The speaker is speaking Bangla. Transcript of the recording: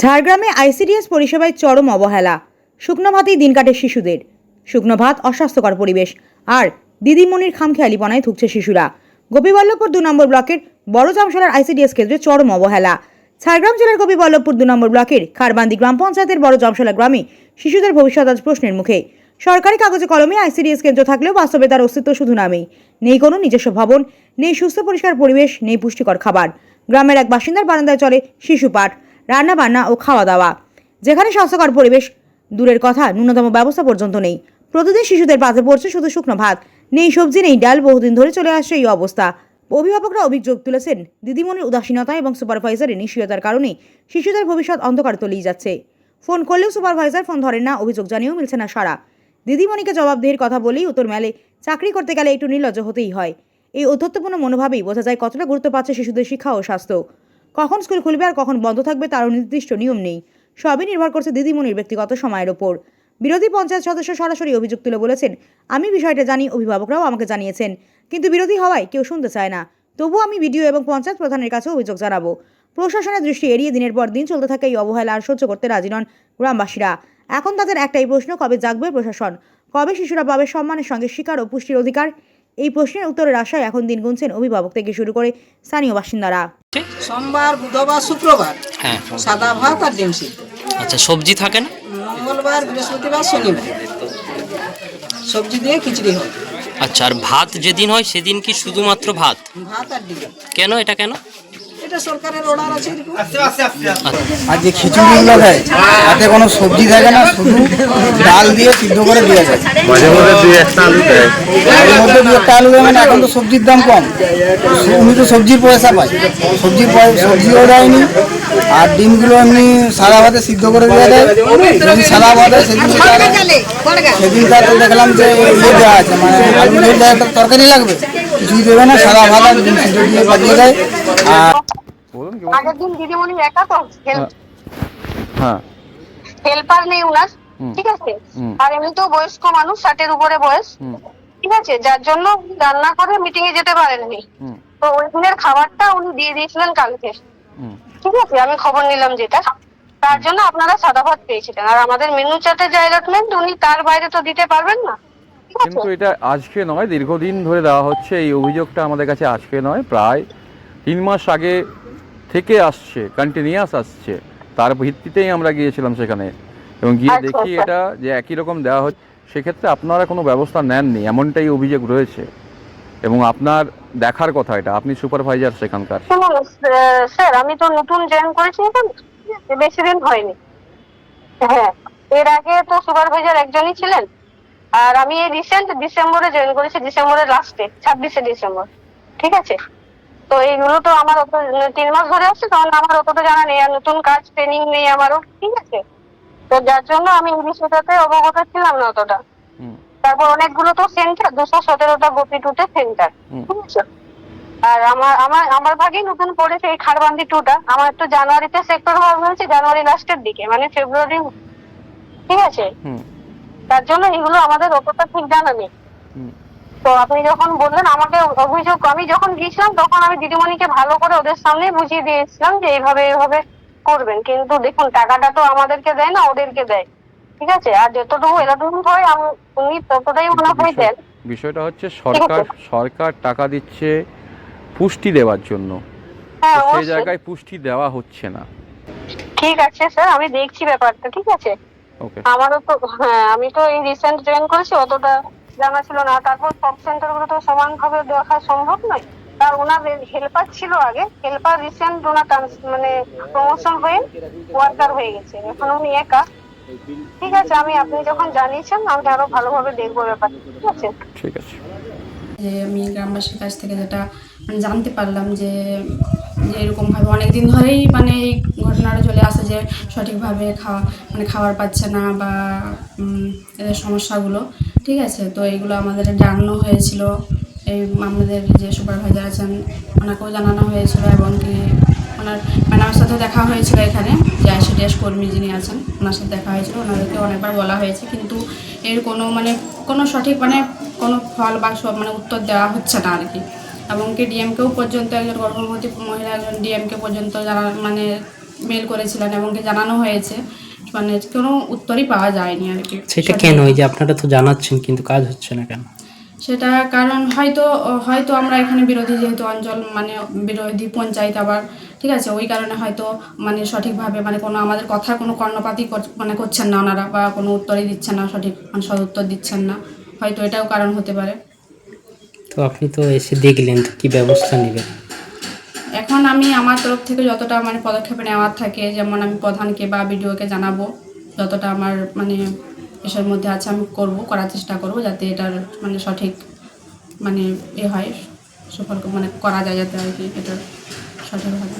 ঝাড়গ্রামে আইসিডিএস পরিষেবায় চরম অবহেলা। শুকনো ভাতেই দিন কাটে শিশুদের। শুকনো ভাত অস্বাস্থ্যকর পরিবেশ। আর দিদিমণির খামখেয়ালিপনায় থুকছে শিশুরা। গোপীবল্লভপুর দু নম্বর ব্লকের বড় জামশালার আইসিডিএস কেন্দ্রে চরম অবহেলা। ঝাড়গ্রাম জেলার গোপীবল্লভপুর দু নম্বর ব্লকের খারবান্দি গ্রাম পঞ্চায়েতের বড় জামশালা গ্রামে শিশুদের ভবিষ্যৎ আজ প্রশ্নের মুখে। সরকারি কাগজে কলমে আইসিডিএস কেন্দ্র থাকলেও বাস্তবে তার অস্তিত্ব শুধু নামেই। নেই কোনো নিজস্ব ভবন, নেই সুস্থ পরিষ্কার পরিবেশ, নেই পুষ্টিকর খাবার। গ্রামের এক বাসিন্দার বারান্দায় চলে শিশু পাঠ। রান্না বান্না ও খাওয়া দাওয়া যেখানে স্বাস্থ্যকর পরিবেশ, দূরের কথা, ন্যূনতম ব্যবস্থা পর্যন্ত নেই। প্রতিদিন শিশুদের পাতে পড়ছে শুধু শুকনো ভাত। নেই সবজি, নেই ডাল, বহুদিন ধরে চলে আসছে এই অবস্থা। অভিভাবকরা অভিযোগ তুলেছেন, দিদিমণির উদাসীনতা এবং সুপারভাইজারের নিষ্ক্রিয়তার কারণে শিশুদের ভবিষ্যৎ অন্ধকার তলিয়ে যাচ্ছে। ফোন করলেও সুপারভাইজার ফোন ধরেন না, অভিযোগ জানিয়েও মিলছে না সারা দিদিমণিকে জবাবদিহির কথা বলেই উত্তর মেলে, চাকরি করতে গেলে একটু নির্লজ্জ হতেই হয়। এই ঔদ্ধত্যপূর্ণ মনোভাবেই বোঝা যায় কতটা গুরুত্ব পাচ্ছে শিশুদের শিক্ষা ও স্বাস্থ্য। কখন স্কুল খুলবে আর কখন বন্ধ থাকবে তারও নির্দিষ্ট নিয়ম নেই। সবই নির্ভর করছে দিদিমণির ব্যক্তিগত সময়ের ওপর। বিরোধী পঞ্চায়েত সদস্য সরাসরি অভিযোগ তুলে বলেছেন, আমি বিষয়টা জানি, অভিভাবকরাও আমাকে জানিয়েছেন। কিন্তু বিরোধী হওয়ায় কেউ শুনতে চায় না। তবুও আমি বিডিও এবং পঞ্চায়েত প্রধানের কাছে অভিযোগ জানাব। প্রশাসনের দৃষ্টি এড়িয়ে দিনের পর দিন চলতে থাকা এই অবহেলা আর সহ্য করতে রাজি নন গ্রামবাসীরা। এখন তাদের একটাই প্রশ্ন, কবে জাগবে প্রশাসন? কবে শিশুরা পাবে সম্মানের সঙ্গে শিকার ও পুষ্টির অধিকার? এই প্রশ্নের উত্তরের আশায় এখন দিন গুনছেন অভিভাবক থেকে শুরু করে স্থানীয় বাসিন্দারা। সোমবার বুধবার শুক্রবার হ্যাঁ। সাদা ভাত আর ডিম সিদ্ধ। আচ্ছা সবজি থাকে না? মঙ্গলবার বৃহস্পতিবার শনিবার। সবজি দিয়ে খিচুড়ি হয়। আচ্ছা আর ভাত যেদিন হয় সেদিন কি শুধুমাত্র ভাত? ভাত আর ডিম। কেন এটা কেন? এটা সরকারের অর্ডার আছে এরকম। আর যে খিচুড়িগুলো দেয় তাতে কোনো সবজি থাকে না শুধু ডাল দিয়ে সিদ্ধ করে দেওয়া যায়। মাঝে মধ্যে দুই একটা আলু দেয়। এর মধ্যে দু একটা আলু দেয় মানে এখন তো সবজির দাম কম। উনি তো সবজির পয়সা পায়। সবজির সবজিও দেয়নি আর ডিমগুলো এমনি সাদা ভাতে সিদ্ধ করে দেওয়া দেয় যদি সাদা ভাত হয় সেদিন তার- সেদিন তার দেখলাম যে ইয়ে দেওয়া আছে মানে আলু দিয়ে দেয় একটা তরকারি লাগবে। কিছুই দেবে না সাদা ভাত আর ডিম সিদ্ধ দিয়ে পাঠিয়ে দেয়। আর আগের দিন দিদিমণি একা তো হ্যাঁ। হেল্পার নেই উনার ঠিক আছে? আর এমনিতেও বয়স্ক মানুষ ষাটের উপরে বয়স ঠিক আছে? যার জন্য রান্না করে মিটিং এ যেতে পারেননি। তো ওই দিনের খাবারটা উনি দিয়ে দিয়েছিলেন কালকে। ঠিক আছে? আমি খবর নিলাম যেটা। তার জন্য আপনারা সাদা ভাত পেয়েছিলেন। আর আমাদের মেনু চার্টে যে অ্যালটমেন্ট উনি তার বাইরে তো দিতে পারবেন না। কিন্তু এটা আজকে নয় দীর্ঘদিন ধরে দেওয়া হচ্ছে। এই অভিযোগটা আমাদের কাছে আজকে নয় প্রায় তিন মাস আগে থেকে আসছে কন্টিনিউয়াস আসছে। তার ভিত্তিতেই আমরা গিয়েছিলাম সেখানে। এবং গিয়ে আচ্ছা, দেখি আচ্ছা। এটা যে একই রকম দেওয়া হচ্ছে। সেক্ষেত্রে আপনারা কোনো ব্যবস্থা নেননি এমনটাই অভিযোগ রয়েছে। এবং আপনার দেখার কথা এটা আপনি সুপারভাইজার সেখানকার। স্যার আমি তো নতুন জয়েন করেছি বেশি দিন হয়নি। হ্যাঁ এর আগে তো সুপারভাইজার একজনই ছিলেন। আর আমি এই রিসেন্ট ডিসেম্বরে জয়েন করেছি ডিসেম্বরের লাস্টে ছাব্বিশে ডিসেম্বর ঠিক আছে? তো এইগুলো তো আমার অত তিন মাস ধরে আসছে তখন আমার অতটা জানা নেই। আর নতুন কাজ ট্রেনিং নেই আমারও ঠিক আছে? তো যার জন্য আমি এই বিষয়টাতে অবগত ছিলাম না অতটা। তারপর অনেকগুলো তো সেন্টার দুশো সতেরোটা গোপী টুটে সেন্টার ঠিক আছে? আর আমার আমার আমার ভাগেই নতুন পড়েছে এই খারবান্দি টুটা আমার তো জানুয়ারিতে সেক্টর হওয়া হয়েছে জানুয়ারি লাস্টের দিকে মানে ফেব্রুয়ারি ঠিক আছে? তার জন্য এগুলো আমাদের অতটা ঠিক জানা নেই। তো আপনি যখন বললেন আমাকে অভিযোগ আমি যখন গিয়েছিলাম তখন আমি দিদিমণিকে ভালো করে ওদের সামনে বুঝিয়ে দিয়েছিলাম যে এইভাবে এইভাবে করবেন। কিন্তু দেখুন টাকাটা তো আমাদেরকে দেয় না ওদেরকে দেয়। ঠিক আছে? আর যতটুকু এরকম হয় উনি ততটাই মনে হয় দেন। বিষয়টা হচ্ছে সরকার সরকার টাকা দিচ্ছে পুষ্টি দেওয়ার জন্য। হ্যাঁ সেই জায়গায় পুষ্টি দেওয়া হচ্ছে না। ঠিক আছে স্যার আমি দেখছি ব্যাপারটা ঠিক আছে? আমারও তো হ্যাঁ আমি তো এই রিসেন্ট জয়েন করেছি অতটা জানা ছিল না। তারপর সব সেন্টারগুলো তো সমানভাবে দেখা সম্ভব নয়। তার ওনার হেল্পার ছিল আগে। হেল্পার রিসেন্ট ওনার মানে প্রমোশন হয়ে ওয়ার্কার হয়ে গেছে। এখন উনি একা। ঠিক আছে আমি আপনি যখন জানিয়েছেন আমি আরও ভালোভাবে দেখব ব্যাপারটা। ঠিক আছে? ঠিক আছে। যে আমি গ্রামবাসীর কাছ থেকে যেটা মানে জানতে পারলাম যে যে এরকমভাবে অনেক দিন ধরেই মানে এই ঘটনাটা চলে আসে যে সঠিকভাবে খাওয়া মানে খাবার পাচ্ছে না বা এদের সমস্যাগুলো। ঠিক আছে, তো এইগুলো আমাদের জানানো হয়েছিল। এই আমাদের যে সুপারভাইজার আছেন, ওনাকেও জানানো হয়েছিল এবং কি ওনার ম্যাডামের সাথে দেখা হয়েছিল এখানে, যে আইসিডিএস কর্মী যিনি আছেন, ওনার সাথে দেখা হয়েছিল। ওনাদেরকে অনেকবার বলা হয়েছে, কিন্তু এর কোনো মানে কোনো সঠিক মানে কোনো ফল বা সব মানে উত্তর দেওয়া হচ্ছে না আর কি এবং কি ডিএমকেও পর্যন্ত একজন গর্ভবতী মহিলা একজন ডিএমকে পর্যন্ত যারা মানে মেল করেছিলেন এবং কি জানানো হয়েছে মানে কোনো উত্তরই পাওয়া যায়নি আর কি। সেটা কেন? এই যে আপনারা তো জানাচ্ছেন কিন্তু কাজ হচ্ছে না কেন? সেটা কারণ হয়তো হয়তো আমরা এখানে বিরোধী যেহেতু অঞ্চল মানে বিরোধী পঞ্চায়েত আবার ঠিক আছে ওই কারণে হয়তো মানে সঠিকভাবে মানে কোনো আমাদের কথা কোনো কর্ণপাতই কর- মানে করছেন না ওনারা বা কোনো উত্তরই দিচ্ছেন না সঠিক মানে সদুত্তর দিচ্ছেন না। হয়তো এটাও কারণ হতে পারে। তো আপনি তো এসে দেখলেন কি ব্যবস্থা নেবেন? এখন আমি আমার তরফ থেকে যতটা মানে পদক্ষেপ নেওয়ার থাকে, যেমন আমি প্রধানকে বা বিডিওকে জানাব, যতটা আমার মানে এসের মধ্যে আছে আমি করব, করার চেষ্টা করব যাতে এটার মানে সঠিক মানে এ হয়, সফল মানে করা যায় যাতে আর কি, এটার সঠিকভাবে